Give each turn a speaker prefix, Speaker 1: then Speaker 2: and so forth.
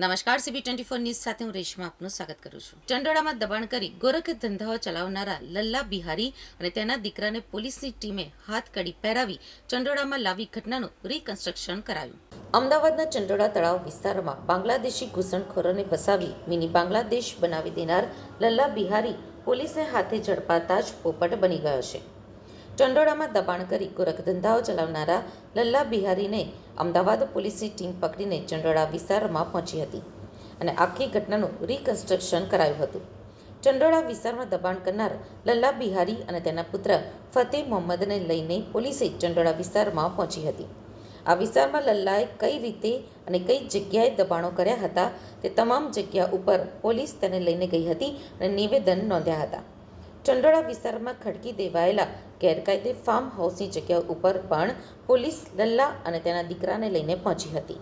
Speaker 1: નમસ્કાર CB twenty four news સાથે હું રેશમા આપનું સ્વાગત કરું છું. ચંડોળામાં દબાણ કરી ગોરખ ધંધાઓ ચલાવનારા લલ્લા બિહારી અને તેના દીકરાને પોલીસની ટીમે હાથ કડી પહેરાવી ચંડોળામાં લાવી ઘટનાનું રિકન્સ્ટ્રક્શન કરાયું. અમદાવાદના ચંડોળા તળાવ વિસ્તારમાં બાંગ્લાદેશી ઘૂસણખોરોને વસાવી મિની બાંગ્લાદેશ બનાવી દેનાર લલ્લા બિહારી પોલીસને હાથે ઝડપાતા જ પોપટ બની ગયો છે. ચંડોળામાં દબાણ કરી ગોરખધંધાઓ ચલાવનારા લલ્લા બિહારીને અમદાવાદ પોલીસની ટીમ પકડીને ચંડોળા વિસ્તારમાં પહોંચી હતી અને આખી ઘટનાનું રિકન્સ્ટ્રક્શન કરાયું હતું. ચંડોળા વિસ્તારમાં દબાણ કરનાર લલ્લા બિહારી અને તેના પુત્ર ફતેહ મોહમ્મદને લઈને પોલીસે ચંડોળા વિસ્તારમાં પહોંચી હતી. આ વિસ્તારમાં લલ્લાએ કઈ રીતે અને કઈ જગ્યાએ દબાણો કર્યા હતા તે તમામ જગ્યા ઉપર પોલીસ તેને લઈને ગઈ હતી અને નિવેદન નોંધ્યા હતા. ચંડોળા વિસ્તારમાં ખડકી દેવાયેલા ગેરકાયદે ફાર્મ હાઉસની જગ્યા ઉપર પણ પોલીસ લલ્લા અને તેના દીકરાને લઈને પહોંચી હતી.